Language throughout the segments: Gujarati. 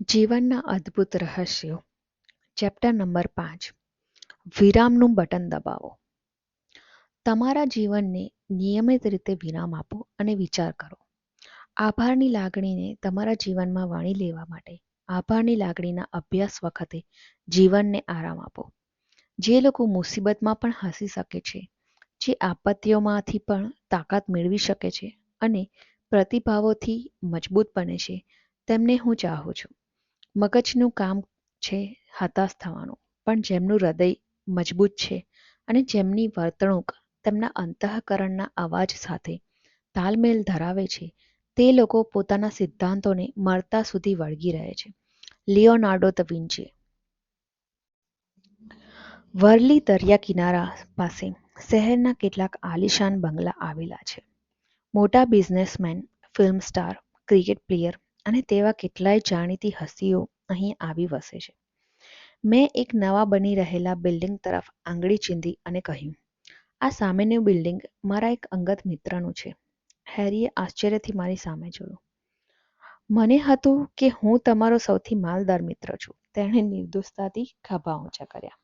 જીવનના અદ્ભુત રહસ્યો. ચેપ્ટર નંબર પાંચ. વિરામનું બટન દબાવો. તમારા જીવનને નિયમિત રીતે વિરામ આપો અને વિચાર કરો. આભારની લાગણીને તમારા જીવનમાં વણી લેવા માટે આભારની લાગણીના અભ્યાસ વખતે જીવનને આરામ આપો. જે લોકો મુસીબતમાં પણ હસી શકે છે, જે આપત્તિઓમાંથી પણ તાકાત મેળવી શકે છે અને પ્રતિભાવોથી મજબૂત બને છે, તેમને હું ચાહું છું. મગજનું કામ છે હતાશ થવાનું, પણ જેમનું હૃદય મજબૂત છે અને જેમની વર્તણૂક તેમના અંતઃકરણના અવાજ સાથે તાલમેલ ધરાવે છે, તે લોકો પોતાના સિદ્ધાંતોને મરતા સુધી વળગી રહે છે. લિયોનાર્ડો દ વિન્ચી. વર્લી દરિયા કિનારા પાસે શહેરના કેટલાક આલિશાન બંગલા આવેલા છે. મોટા businessman, film star, cricket player અને તેવા કેટલાય જાણીતી હસ્તીઓ અહીં આવી વસે છે. મેં એક નવા બની રહેલા બિલ્ડિંગ તરફ આંગળી ચીંધી અને કહ્યું, આ સામેનું બિલ્ડિંગ મારા એક અંગત મિત્રનું છે. હેરીએ આશ્ચર્યથી મારી સામે જોયું. મને હતું કે હું તમારો સૌથી માલદાર મિત્ર છું. તેણે નિર્દોષતાથી ખભા ઊંચા કર્યા.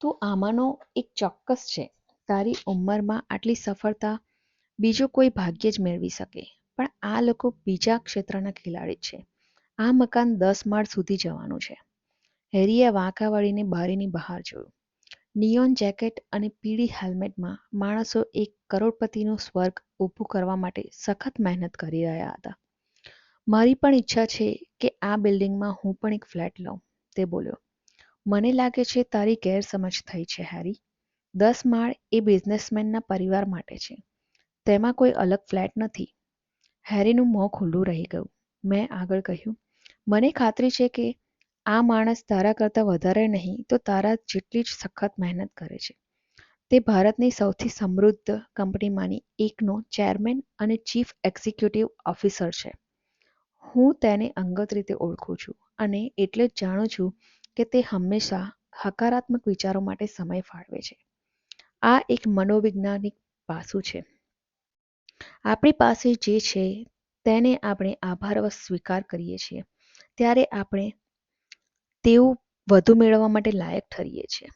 તું આમાંનો એક ચોક્કસ છે. તારી ઉંમરમાં આટલી સફળતા બીજો કોઈ ભાગ્યે જ મેળવી શકે. પણ આ લોકો બીજા ક્ષેત્રના ખેલાડી છે. આ મકાન દસ માળ સુધી જવાનું છે. હેરીએ વાંકા વળીને બારીની બહાર જોયું. નિયોન જેકેટ અને પીળી હેલ્મેટમાં માણસો એક કરોડપતિનું સ્વર્ગ ઊભું કરવા માટે સખત મહેનત કરી રહ્યા હતા. મારી પણ ઈચ્છા છે કે આ બિલ્ડિંગમાં હું પણ એક ફ્લેટ લઉં, તે બોલ્યો. મને લાગે છે તારી ગેરસમજ થઈ છે, હેરી. દસ માળ એ બિઝનેસમેનના પરિવાર માટે છે. તેમાં કોઈ અલગ ફ્લેટ નથી. હેરીનું મોં ખુલ્લું રહી ગયું. મેં આગળ કહ્યું, મને ખાતરી છે કે આ માણસ તારા કરતાં વધારે નહીં તો તારા જેટલી જ સખત મહેનત કરે છે. તે ભારતની સૌથી સમૃદ્ધ કંપનીમાંની એકનો ચેરમેન અને ચીફ એક્ઝિક્યુટિવ ઓફિસર છે. હું તેને અંગત રીતે ઓળખું છું અને એટલે જ જાણું છું કે તે હંમેશા હકારાત્મક વિચારો માટે સમય ફાળવે છે. આ એક મનોવૈજ્ઞાનિક પાસું છે. આપણી પાસે જે છે, તેને આપણે આભારવશ સ્વીકાર કરીએ છીએ. ત્યારે આપણે તેવું વધુ મેળવવા માટે લાયક ઠરીએ છીએ.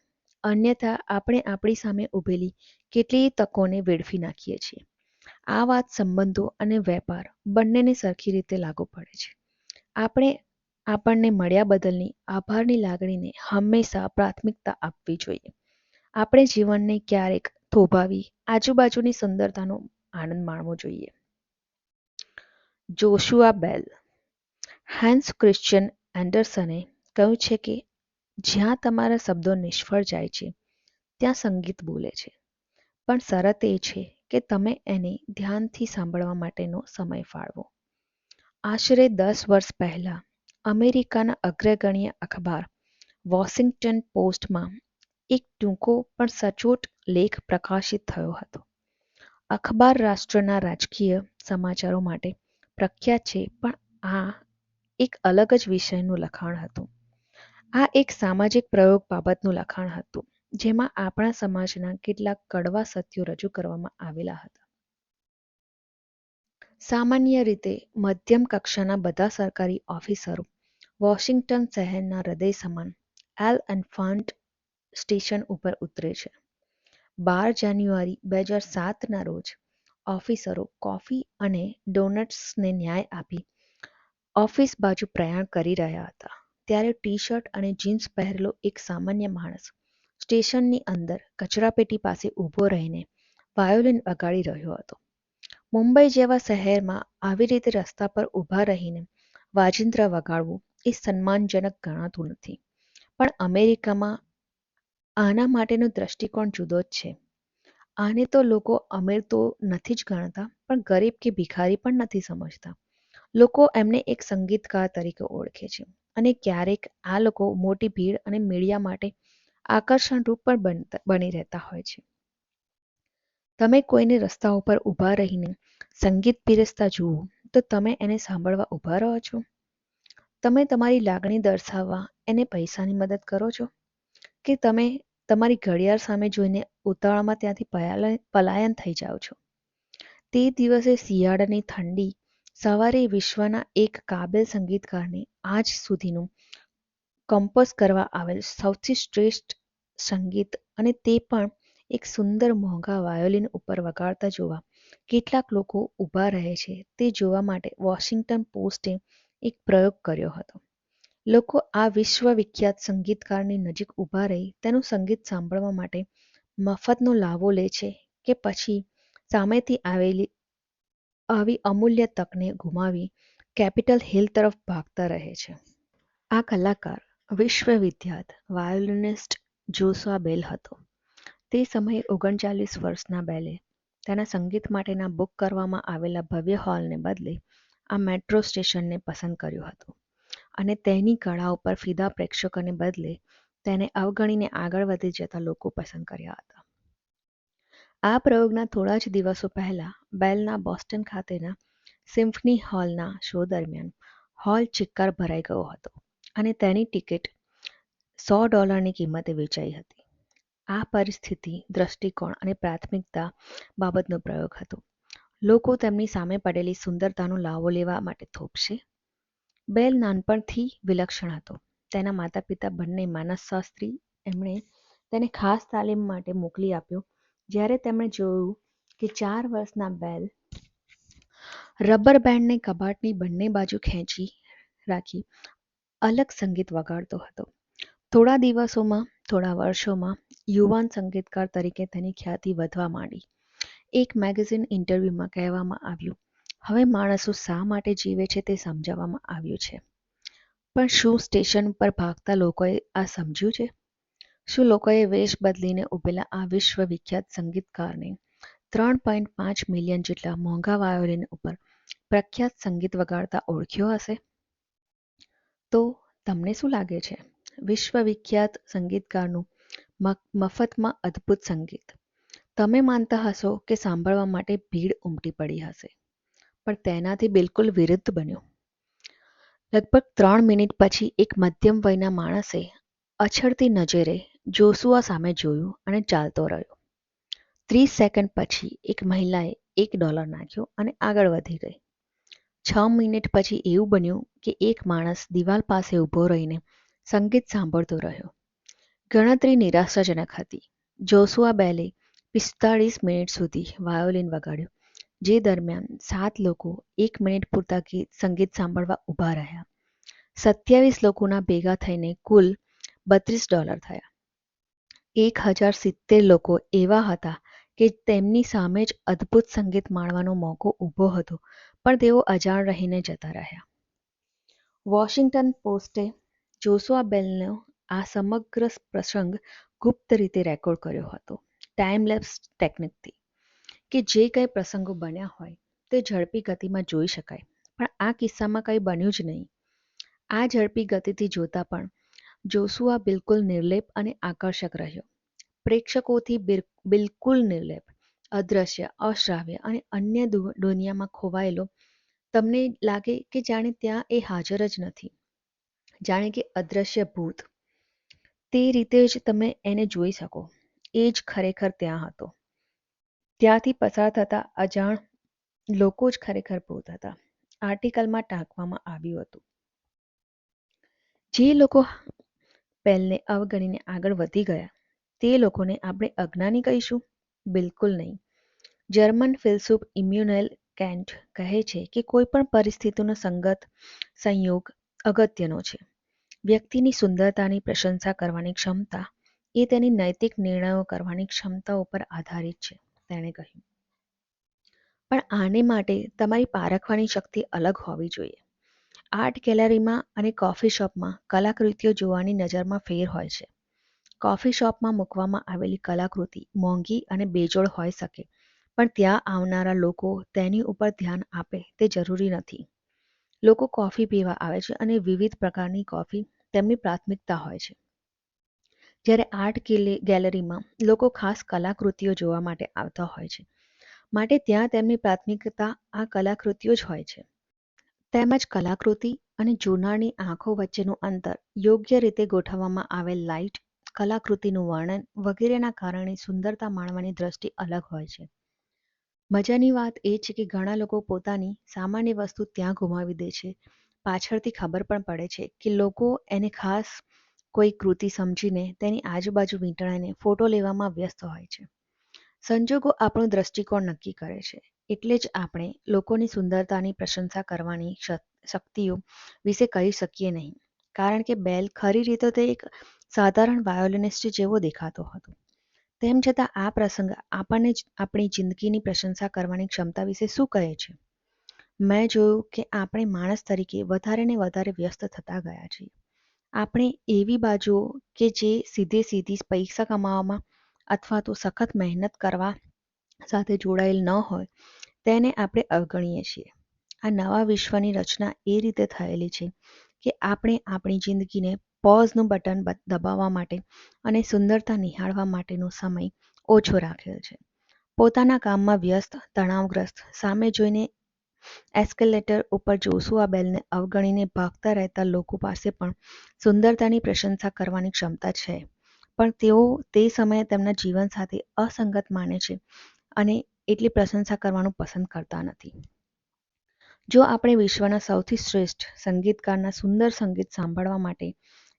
અન્યથા, આપણે આપણી સામે ઊભેલી કેટલીય તકોને વેડફી નાખીએ છીએ. આ વાત સંબંધો અને વેપાર બંનેને સરખી રીતે લાગુ પડે છે. આપણે આપણને મળ્યા બદલની આભારની લાગણીને હંમેશા પ્રાથમિકતા આપવી જોઈએ. આપણે જીવનને ક્યારેક થોભાવી, આજુબાજુની સુંદરતાનો આનંદ માણવો જોઈએ. Joshua Bell. હેન્સ ક્રિશ્ચિયન એન્ડરસને કહ્યું છે કે, જ્યાં તમારા શબ્દો નિષ્ફળ જાય છે, ત્યાં સંગીત બોલે છે. પણ શરત એ છે કે તમે એને ધ્યાનથી સાંભળવા માટેનો સમય ફાળવો. આશરે દસ વર્ષ પહેલા અમેરિકાના અગ્રગણ્ય અખબાર વોશિંગ્ટન પોસ્ટમાં એક ટૂંકો પણ સચોટ લેખ પ્રકાશિત થયો હતો. અખબાર રાષ્ટ્રના રાજકીય સમાચારો માટે પ્રખ્યાત છે, પણ આ એક અલગ જ વિષયનું લખાણ હતું. આ એક સામાજિક પ્રયોગ બાબતનું લખાણ હતું, જેમાં આપણા સમાજના કેટલાક કડવા સત્યો રજૂ કરવામાં આવેલા હતા. સામાન્ય રીતે મધ્યમ કક્ષાના બધા સરકારી ઓફિસરો વોશિંગ્ટન શહેરના હૃદય સમાન એલ એન્ફાન્ટ સ્ટેશન ઉપર ઉતરે છે. બાર જાન્યુઆરી બે હજાર સાતના રોજ ઓફિસરો કોફી અને ડોનટ્સને ન્યાય આપી ઓફિસ બાજુ પ્રયાણ કરી રહ્યા હતા. ત્યારે ટી શર્ટ અને જીન્સ પહેરેલો એક સામાન્ય માણસ સ્ટેશનની અંદર કચરાપેટી પાસે ઊભો રહીને વાયોલિન વગાડી રહ્યો હતો. મુંબઈ જેવા શહેરમાં આવી રીતે રસ્તા પર ઊભા રહીને વાજિંત્ર વગાડવું એ સન્માનજનક ગણાતું નથી. પણ અમેરિકામાં આના માટેનો દ્રષ્ટિકોણ જુદો જ છે. આને તો લોકો અમીર તો નથી જ ગણતા, પણ ગરીબ કે ભિખારી પણ નથી સમજતા. લોકો એમને એક સંગીતકાર તરીકે ઓળખે છે અને ક્યારેક આ લોકો મોટી ભીડ અને મીડિયા માટે આકર્ષણ રૂપ પણ બની રહેતા હોય છે. તમે કોઈને રસ્તા ઉપર ઊભા રહીને સંગીત પીરસતા જુઓ, તો તમે એને સાંભળવા ઊભા રહો છો? તમે તમારી લાગણી દર્શાવવા એને પૈસાની મદદ કરો છો? કે તમે તમારી ઘડિયાળ સામે જોઈને ઉતાવળમાં ત્યાંથી પલાયન થઈ જાઓ છો? તે દિવસે શિયાળાની ઠંડી સવારે વિશ્વના એક કાબેલ સંગીતકારને આજ સુધીનું કમ્પોઝ કરવા આવેલ સૌથી શ્રેષ્ઠ સંગીત અને તે પણ એક સુંદર મોંઘા વાયોલિન ઉપર વગાડતા જોવા કેટલાક લોકો ઊભા રહે છે તે જોવા માટે વોશિંગ્ટન પોસ્ટે એક પ્રયોગ કર્યો હતો. લોકો આ વિશ્વવિખ્યાત સંગીતકારની નજીક ઊભા રહી તેનું સંગીત સાંભળવા માટે મફતનો લાવો લે છે કે પછી સામેથી આવેલી આવી અમૂલ્ય તકને ગુમાવી કેપિટલ હિલ તરફ ભાગતા રહે છે. આ કલાકાર વિશ્વવિખ્યાત વાયોલિનિસ્ટ જોસા બેલ હતો. તે સમયે ઓગણચાલીસ વર્ષના બેલે તેના સંગીત માટેના બુક કરવામાં આવેલા ભવ્ય હોલને બદલે આ મેટ્રો સ્ટેશનને પસંદ કર્યું હતું. અને તેની કળા ઉપર ફિદા પ્રેક્ષકોને બદલે તેને અવગણીને આગળ વધી જતા લોકો પસંદ કર્યા હતા. આ પ્રયોગના થોડા જ દિવસો પહેલા બેલના બોસ્ટન ખાતેના સિમ્ફની હોલના શો દરમિયાન હોલ ચિક્કાર ભરાઈ ગયો હતો અને તેની ટિકિટ સો ડોલરની કિંમતે વેચાઈ હતી. આ પરિસ્થિતિ, દ્રષ્ટિકોણ અને પ્રાથમિકતા બાબતનો પ્રયોગ હતો. લોકો તેમની સામે પડેલી સુંદરતાનો લાવો લેવા માટે થોપશે બેલ નાનપણથી વિલક્ષણ હતો. તેના માતા પિતા બંને માનસશાસ્ત્રી એમણે તેને ખાસ તાલીમ માટે મોકલી આપ્યો. જ્યારે તેમણે જોયું કે ચાર વર્ષના બેલ રબર બેન્ડને કબાટની બંને બાજુ ખેંચી રાખી અલગ સંગીત વગાડતો હતો. થોડા દિવસોમાં, થોડા વર્ષોમાં યુવાન સંગીતકાર તરીકે તેની ખ્યાતિ વધવા માંડી. એક મેગેઝિન ઇન્ટરવ્યુમાં કહેવામાં આવ્યું હવે માણસો શા માટે જીવે છે તે સમજાવવામાં આવ્યું છે. પણ શું સ્ટેશન પર ભાગતા લોકોએ આ સમજ્યું છે? શું લોકોએ વેશ બદલીને ઉભેલા આ વિશ્વવિખ્યાત સંગીતકારને ત્રણ પોઈન્ટ પાંચ મિલિયન જેટલા મોંઘા વાયોલિન ઉપર પ્રખ્યાત સંગીત વગાડતા ઓળખ્યો હશે? તો તમને શું લાગે છે? વિશ્વવિખ્યાત સંગીતકારનું મફતમાં અદ્ભુત સંગીત. તમે માનતા હશો કે સાંભળવા માટે ભીડ ઉમટી પડી હશે. પણ તેનાથી બિલકુલ વિરુદ્ધ બન્યું. લગભગ ત્રણ મિનિટ પછી એક મધ્યમ વયના માણસે અછડતી નજરે જોસુઆ સામે જોયું અને ચાલતો રહ્યો. ત્રીસ સેકન્ડ પછી એક મહિલાએ એક ડોલર નાખ્યો અને આગળ વધી ગઈ. છ મિનિટ પછી એવું બન્યું કે એક માણસ દિવાલ પાસે ઊભો રહીને સંગીત સાંભળતો રહ્યો. ગણતરી નિરાશાજનક હતી. જોસુઆ બેલે પિસ્તાળીસ મિનિટ સુધી વાયોલિન વગાડ્યું. જે દરમિયાન સાત લોકો એક મિનિટ પૂરતા ગીત સંગીત સાંભળવા ઊભા રહ્યા. સત્યાવીસ લોકોના ભેગા થઈને કુલ બત્રીસ ડોલર થયા. એક હજાર સિત્તેર લોકો એવા હતા કે તેમની સામે જ અદ્ભુત સંગીત માણવાનો મોકો ઊભો હતો, પણ તેઓ અજાણ રહીને જતા રહ્યા. વોશિંગ્ટન પોસ્ટે જોસુઆ બેલનો આ સમગ્ર પ્રસંગ ગુપ્ત રીતે રેકોર્ડ કર્યો હતો. ટાઈમલેપ્સ ટેકનિકથી. કે જે કંઈ પ્રસંગો બન્યા હોય તે ઝડપી ગતિમાં જોઈ શકાય. પણ આ કિસ્સામાં કંઈ બન્યું જ નહીં. આ ઝડપી ગતિથી જોતા પણ જોસુઆ બિલકુલ નિર્લેપ અને આકર્ષક રહ્યો. પ્રેક્ષકોથી બિલકુલ નિર્લેપ, અદ્રશ્ય, અશ્રાવ્ય અને અન્ય દુનિયામાં ખોવાયેલો તમને લાગે કે જાણે ત્યાં એ હાજર જ નથી. જાણે કે અદ્રશ્ય ભૂત. તે રીતે જ તમે એને જોઈ શકો. એ જ ખરેખર ત્યાં હતો. ત્યાંથી પસાર થતા અજાણ લોકો જ ખરેખર ભૂત હતા. આર્ટિકલમાં ટાંકવામાં આવ્યું હતું. જે લોકો પહેલને અવગણીને આગળ વધી ગયા, તે લોકોને આપણે અજ્ઞાની કહીશું? બિલકુલ નહીં. જર્મન ફિલસુફ ઇમ્યુનેલ કેન્ટ કહે છે કે કોઈ પણ પરિસ્થિતિનો સંગત, સંયોગ અગત્યનો છે. વ્યક્તિની સુંદરતાની પ્રશંસા કરવાની ક્ષમતા એ તેની નૈતિક નિર્ણયો કરવાની ક્ષમતા ઉપર આધારિત છે. તેણે કહ્યું. પણ આને માટે તમારી પારખવાની શક્તિ અલગ હોવી જોઈએ. આર્ટ ગેલેરીમાં અને કોફી શોપમાં કલાકૃતિઓ જોવાની નજરમાં ફેર હોય છે. કોફી શોપમાં મૂકવામાં આવેલી કલાકૃતિ મોંઘી અને બેજોડ હોઈ શકે, પણ ત્યાં આવનારા લોકો તેની ઉપર ધ્યાન આપે તે જરૂરી નથી. લોકો કોફી પીવા આવે છે અને વિવિધ પ્રકારની કોફી તેમની પ્રાથમિકતા હોય છે. જ્યારે આર્ટ ગેલેરીમાં લોકો ખાસ કલાકૃતિઓ જોવા માટે આવતા હોય છે. માટે ત્યાં તેમની પ્રાથમિકતા આ કલાકૃતિઓ જ હોય છે. તેમજ કલાકૃતિ અને જોનારની આંખો વચ્ચેનું અંતર યોગ્ય રીતે ગોઠવવામાં આવેલ લાઇટ, કલાકૃતિનું વર્ણન વગેરેના કારણે સુંદરતા માણવાની દ્રષ્ટિ અલગ હોય છે. મજાની વાત એ છે કે ઘણા લોકો પોતાની સામાન્ય વસ્તુ ત્યાં ગુમાવી દે છે. પાછળથી ખબર પણ પડે છે કે લોકો એને ખાસ કોઈ કૃતિ સમજીને તેની આજુબાજુ વીંટળાઈને ફોટો લેવામાં વ્યસ્ત હોય છે. સંજોગો આપણું દ્રષ્ટિકોણ નક્કી કરે છે. એટલે જ આપણે લોકોની સુંદરતાની પ્રશંસા કરવાની શક્તિઓ વિશે કહી શકીએ નહીં. કારણ કે બેલ ખરી રીતે તે એક સાધારણ વાયોલિનિસ્ટ જેવો દેખાતો હતો. તેમ છતાં આ પ્રસંગ આપણને આપણી જિંદગીની પ્રશંસા કરવાની ક્ષમતા વિશે શું કહે છે? મેં જોયું કે આપણે માણસ તરીકે વધારે ને વધારે વ્યસ્ત થતા ગયા છીએ. આપણે એવી બાજુઓ કે જે સીધે સીધી પૈસા કમાવામાં અથવા તો સખત મહેનત કરવા સાથે જોડાયેલ ન હોય, તેને આપણે અવગણીએ છીએ. આ નવા વિશ્વની રચના એ રીતે થયેલી છે કે આપણે આપણી જિંદગીને પોઝનું બટન દબાવવા માટે અને સુંદરતા નિહાળવા માટેનો સમય ઓછો રાખેલ છે. પોતાના કામમાં વ્યસ્ત, તણાવગ્રસ્ત, સામે જોઈને એસ્કેલેટર ઉપર જોસુઆ બેલને અવગણીને ભાગતા રહેતા લોકો પાસે પણ સુંદરતાની પ્રશંસા કરવાની ક્ષમતા છે. પણ તેઓ તે સમયે તેમના જીવન સાથે અસંગત માને છે અને એટલી પ્રશંસા કરવાનું પસંદ કરતા નથી. જો આપણે વિશ્વના સૌથી શ્રેષ્ઠ સંગીતકારના સુંદર સંગીત સાંભળવા માટે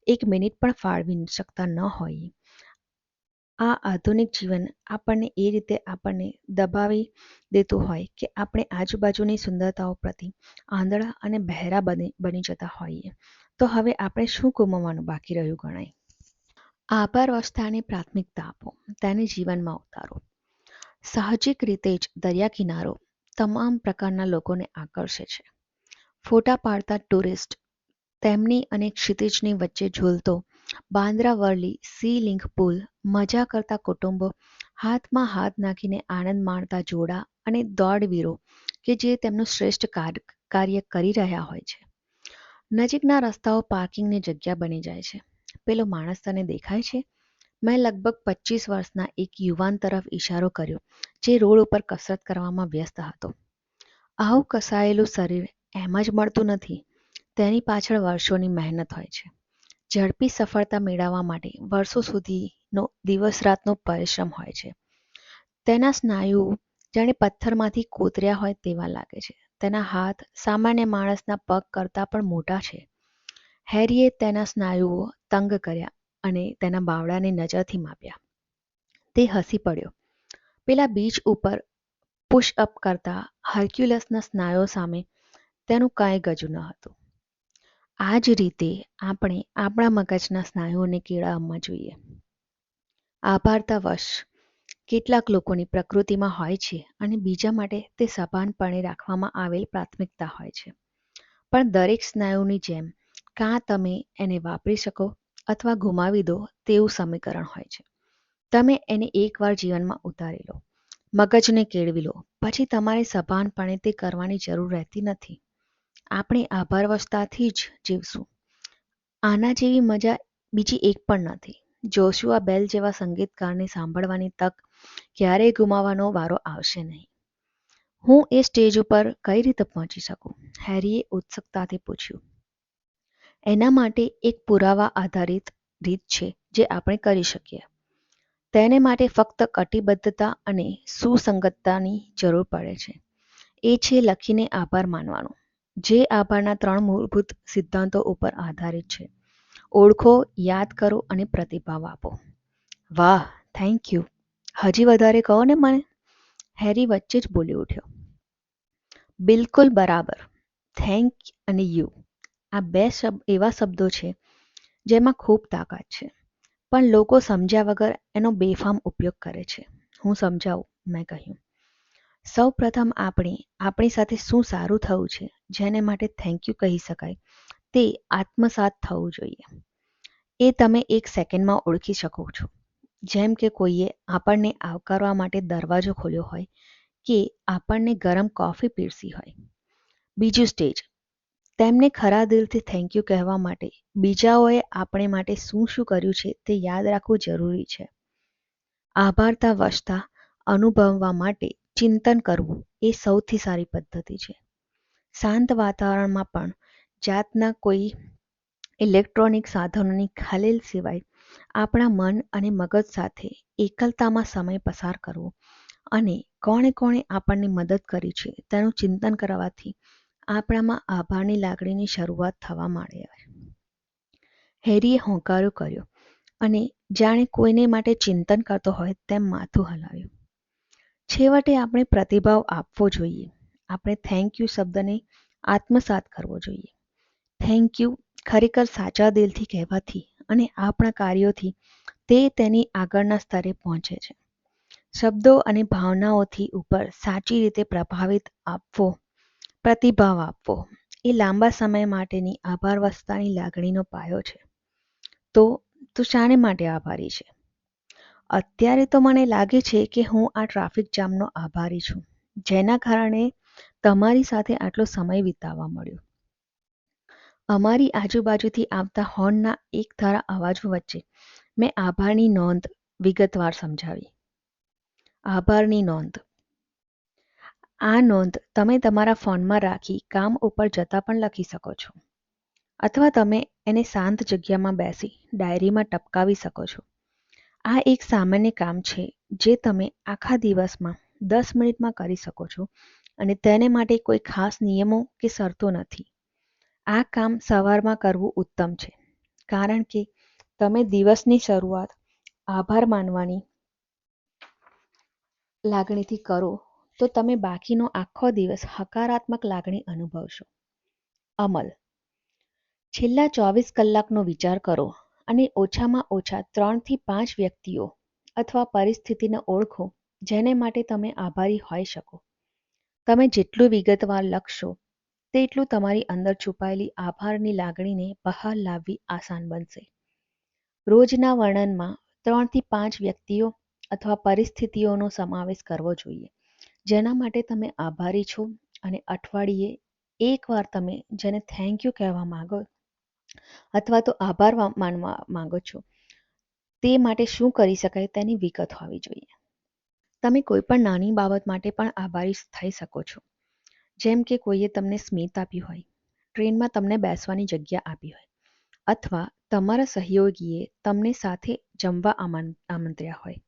એક મિનિટ પણ ફાળવી શકતા ન હોઈએ આ આધુનિક જીવન આપણને એ રીતે આપણને દબાવી દેતું હોય કે આપણે આજુબાજુની સુંદરતાઓ પ્રતિ આંધળા અને બહેરા બની બની જતા હોઈએ. તો હવે આપણે શું ગુમાવવાનું બાકી રહ્યું ગણાય? આભાર અવસ્થાને પ્રાથમિકતા આપો. તેને જીવનમાં ઉતારો. સાહજિક રીતે જ દરિયા કિનારો તમામ પ્રકારના લોકોને આકર્ષે છે. ફોટા પાડતા ટુરિસ્ટ તેમની અને ક્ષિતિજની વચ્ચે ઝૂલતો બાંદ્રા વર્લી સી લિંક પુલ, મજા કરતા કુટુંબો, હાથમાં હાથ નાખીને આનંદ માણતા જોડા અને દોડવીરો કે જે તેમનું શ્રેષ્ઠ કાર્ય કરી રહ્યા હોય છે. નજીકના રસ્તાઓ પાર્કિંગની જગ્યા બની જાય છે. પેલો માણસ તને દેખાય છે? મેં લગભગ પચીસ વર્ષના એક યુવાન તરફ ઈશારો કર્યો, જે રોડ ઉપર કસરત કરવામાં વ્યસ્ત હતો. આવું કસાયેલું શરીર એમ જ મળતું નથી. તેની પાછળ વર્ષોની મહેનત હોય છે. ઝડપી સફળતા મેળવવા માટે વર્ષો સુધીનો દિવસ રાતનો પરિશ્રમ હોય છે. તેના સ્નાયુ જાણે પથ્થરમાંથી કોતર્યા હોય તેવા લાગે છે. તેના હાથ સામાન્ય માણસના પગ કરતાં પણ મોટા છે. હેરીએ તેના સ્નાયુઓ તંગ કર્યા અને તેના બાવડાને નજરથી માપ્યા. તે હસી પડ્યો. પેલા બીચ ઉપર પુશ અપ કરતા હર્ક્યુલસના સ્નાયુઓ સામે તેનું કાંઈ ગજુ ન હતું. આ જ રીતે આપણે આપણા મગજના સ્નાયુઓને કેળવવા જોઈએ. આભારતા વશ. કેટલાક લોકોની પ્રકૃતિમાં હોય છે અને બીજા માટે તે સભાનપણે રાખવામાં આવેલ પ્રાથમિકતા હોય છે. પણ દરેક સ્નાયુની જેમ કાં તમે એને વાપરી શકો અથવા ગુમાવી દો તેવું સમીકરણ હોય છે. તમે એને એકવાર જીવનમાં ઉતારી લો. મગજને કેળવી લો. પછી તમારે સભાનપણે તે કરવાની જરૂર રહેતી નથી. આપણે આભારવશતાથી જ જીવશું. આના જેવી મજા બીજી એક પણ નથી. જોશુઆ બેલ જેવા સંગીતકારને સાંભળવાની તક ક્યારેય ગુમાવવાનો વારો આવશે નહીં. હું એ સ્ટેજ ઉપર કઈ રીતે પહોંચી શકું? હેરીએ ઉત્સુકતાથી પૂછ્યું. એના માટે એક પુરાવા આધારિત રીત છે જે આપણે કરી શકીએ. તેને માટે ફક્ત કટિબદ્ધતા અને સુસંગતતાની જરૂર પડે છે. એ છે લખીને આભાર માનવાનો. જે આભારના ત્રણ મૂળભૂત સિદ્ધાંતો ઉપર આધારિત છે. ઓળખો, યાદ કરો અને પ્રતિભાવ આપો. વાહ થેન્ક યુ હજી વધારે કહો ને મને. હેરી વચ્ચે જ બોલી ઉઠ્યો. બિલકુલ બરાબર. થેન્ક અને યુ આ બે શબ્દ એવા શબ્દો છે જેમાં ખૂબ તાકાત છે. પણ લોકો સમજ્યા વગર એનો બેફામ ઉપયોગ કરે છે. હું સમજાવું, મેં કહ્યું. સૌ પ્રથમ આપણે, આપણી સાથે શું સારું થયું છે, જેને માટે થેન્ક યુ કહી શકાય. તે આત્મસાત થવું જોઈએ. એ તમે એક સેકન્ડમાં ઓળખી શકો છો. જેમ કે કોઈએ આપણને આવકારવા માટે દરવાજો ખોલ્યો હોય કે આપણને ગરમ કોફી પીરસી હોય. બીજું સ્ટેજ તેમને ખરા દિલથી થેન્ક યુ કહેવા માટે બીજાઓએ આપણે માટે શું શું કર્યું છે તે યાદ રાખવું જરૂરી છે. આભારતા વસતા અનુભવવા માટે ચિંતન કરવું એ સૌથી સારી પદ્ધતિ છે. શાંત વાતાવરણમાં પણ જાતના કોઈ ઇલેક્ટ્રોનિક સાધનોની ખલેલ સિવાય આપણા મન અને મગજ સાથે એકલતામાં સમય પસાર કરવો અને કોણે કોણે આપણને મદદ કરી છે તેનું ચિંતન કરવાથી આપણામાં આભારની લાગણીની શરૂઆત થવા માંડે હેરીએ હોંકારો કર્યો અને જાણે કોઈને માટે ચિંતન કરતો હોય તેમ માથું હલાવ્યું. છેવટે આપણે પ્રતિભાવ આપવો જોઈએ. આપણે થેન્ક યુ શબ્દને આત્મસાત કરવો જોઈએ. થેન્ક યુ ખરેખર સાચા દિલથી કહેવાથી અને આપણા કાર્યોથી તે તેની આગળના સ્તરે પહોંચે છે. શબ્દો અને ભાવનાઓથી ઉપર સાચી રીતે પ્રભાવિત આપવો, પ્રતિભાવ આપવો, એ લાંબા સમય માટેની આભાર વસ્તાની લાગણીનો પાયો છે. તો, તું શાને માટે આભારી છે? અત્યારે તો મને લાગે છે કે હું આ ટ્રાફિક જામનો આભારી છું, જેના કારણે તમારી સાથે આટલો સમય વિતાવવા મળ્યો. અમારી આજુબાજુથી આવતા હોર્નના એક ધારા અવાજો વચ્ચે મેં આભારની નોંધ વિગતવાર સમજાવી. આભારની નોંધ. આ નોંધ તમે તમારા ફોનમાં રાખી કામ ઉપર જતા પણ લખી શકો છો. અથવા તમે એને શાંત જગ્યામાં બેસી ડાયરીમાં ટપકાવી શકો છો. આ એક સામાન્ય કામ છે જે તમે આખા દિવસમાં દસ મિનિટમાં કરી શકો છો અને તેને માટે કોઈ ખાસ નિયમો કે શરતો નથી. આ કામ સવારમાં કરવું ઉત્તમ છે, કારણ કે તમે દિવસની શરૂઆત આભાર માનવાની લાગણીથી કરો તો તમે બાકીનો આખો દિવસ હકારાત્મક લાગણી અનુભવશો. અમલ. છેલ્લા ચોવીસ કલાકનો વિચાર કરો. અને ઓછામાં ઓછા ત્રણથી પાંચ વ્યક્તિઓ અથવા પરિસ્થિતિને ઓળખો, જેને માટે તમે આભારી હોઈ શકો. તમે જેટલું વિગતવાર લખશો, તેટલું તમારી અંદર છુપાયેલી આભારની લાગણીને બહાર લાવવી આસાન બનશે. રોજના વર્ણનમાં ત્રણથી પાંચ વ્યક્તિઓ અથવા પરિસ્થિતિઓનો સમાવેશ કરવો જોઈએ, જેના માટે તમે આભારી છો અને અઠવાડિયે એકવાર તમે જેને થેન્ક યુ કહેવા માંગો અથવા તો આભાર માનવા માંગો છો. તે માટે શું કરી શકાય તેની વિગત હોવી જોઈએ. તમે કોઈ પણ નાની બાબત માટે પણ આભારી થઈ શકો છો. જેમ કે કોઈએ તમને સ્મિત આપ્યું હોય, ટ્રેનમાં તમને બેસવાની જગ્યા આપી હોય, અથવા તમારા સહયોગીએ તમને સાથે જમવા આમંત્ર્યા હોય.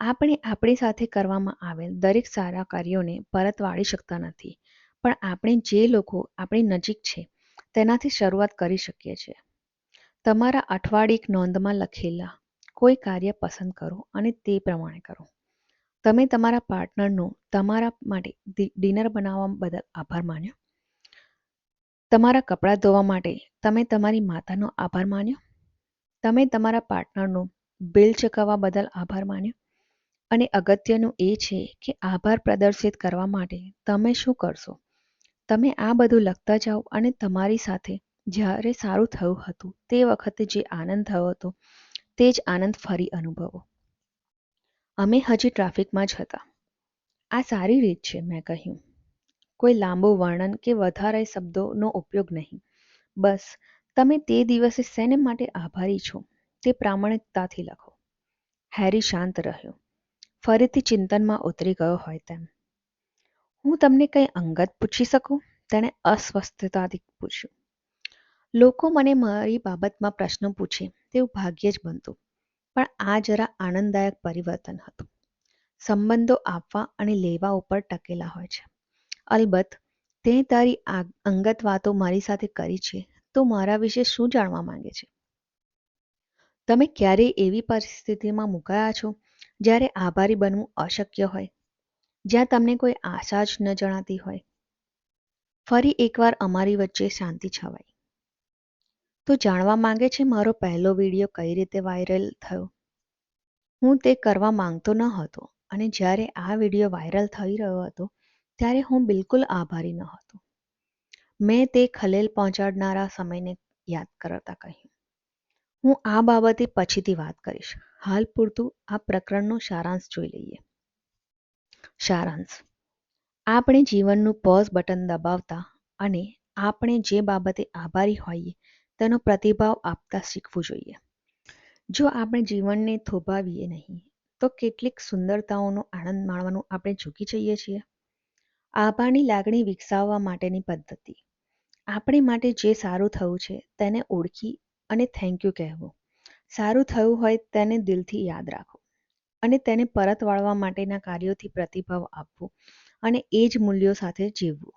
આપણે આપણી સાથે કરવામાં આવેલ દરેક સારા કાર્યોને પરત વાળી શકતા નથી. પણ આપણે જે લોકો આપણી નજીક છે તેનાથી શરૂઆત કરી શકીએ છીએ. તમારા અઠવાડિક નોંધમાં લખેલા કોઈ કાર્ય પસંદ કરો અને તે પ્રમાણે કરો. તમે તમારા પાર્ટનરનો તમારા માટે ડિનર બનાવવા બદલ આભાર માન્યો. તમારા કપડાં ધોવા માટે તમે તમારી માતાનો આભાર માન્યો. તમે તમારા પાર્ટનરનો બિલ ચૂકવવા બદલ આભાર માન્યો. અને અગત્યનું એ છે કે આભાર પ્રદર્શિત કરવા માટે તમે શું કરશો? તમે આ બધું લખતા જાઓ અને તમારી સાથે જ્યારે સારું થયું હતું તે વખતે જે આનંદ થયો હતો, તે જ આનંદ ફરી અનુભવો. અમે હજી ટ્રાફિકમાં જ હતા. આ સારી રીત છે, મેં કહ્યું. કોઈ લાંબુ વર્ણન કે વધારે શબ્દોનો ઉપયોગ નહીં. બસ, તમે તે દિવસે શેને માટે આભારી છો તે પ્રામાણિકતાથી લખો. હેરી શાંત રહ્યો. ફરીથી ચિંતનમાં ઉતરી ગયો હોય તેમ. હું તમને કંઈ અંગત પૂછી શકું? તેણે અસ્વસ્થતાથી પૂછ્યું. લોકો મને મારી બાબતમાં પ્રશ્નો પૂછે, તેવું ભાગ્યે જ બનતું. પણ આ જરા આનંદદાયક પરિવર્તન હતું. સંબંધો આપવા અને લેવા ઉપર ટકેલા હોય છે. અલબત્ત, તે તારી અંગત વાતો મારી સાથે કરી છે, તો મારા વિશે શું જાણવા માંગે છે? તમે ક્યારેય એવી પરિસ્થિતિમાં મુકાયા છો, જ્યારે આભારી બનવું અશક્ય હોય? જ્યાં તમને કોઈ આશા જ ન જણાતી હોય. ફરી એકવાર અમારી વચ્ચે શાંતિ છવાઈ. તો જાણવા માંગે છે મારો પહેલો વીડિયો કઈ રીતે વાયરલ થયો? હું તે કરવા માંગતો ન હતો અને જ્યારે આ વીડિયો વાયરલ થઈ રહ્યો હતો ત્યારે હું બિલકુલ આભારી ન હતો. મેં તે ખલેલ પહોંચાડનારા સમયને યાદ કરતા કહ્યું. હું આ બાબતે પછીથી વાત કરીશ. હાલ પૂરતું આ પ્રકરણનો સારાંશ જોઈ લઈએ. સારાંશ. આપણે જીવનનું પોઝ બટન દબાવતા અને આપણે જે બાબતે આભારી હોઈએ, તેનો પ્રતિભાવ આપતા શીખવું જોઈએ. જો આપણે જીવનને થોભાવીએ નહીં, તો કેટલીક સુંદરતાઓનો આનંદ માણવાનું આપણે ચૂકી જઈએ છીએ. આભારની લાગણી વિકસાવવા માટેની પદ્ધતિ. આપણે માટે જે સારું થયું છે, તેને ઓળખી અને થેન્ક યુ કહેવું. સારું થયું હોય તેને દિલથી યાદ રાખો. અને તેને પરત વાળવા માટેના કાર્યોથી પ્રતિભાવ આપવો અને એ જ મૂલ્યો સાથે જીવવું.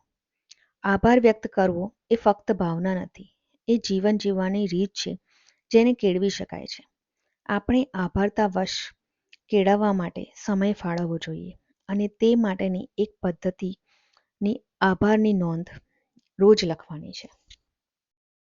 આભાર વ્યક્ત કરવો એ ફક્ત ભાવના નથી, એ જીવન જીવવાની રીત છે જેને કેળવી શકાય છે. આપણે આભારતા વશ કેળવવા માટે સમય ફાળવવો જોઈએ અને તે માટેની એક પદ્ધતિની આભારની નોંધ રોજ લખવાની છે.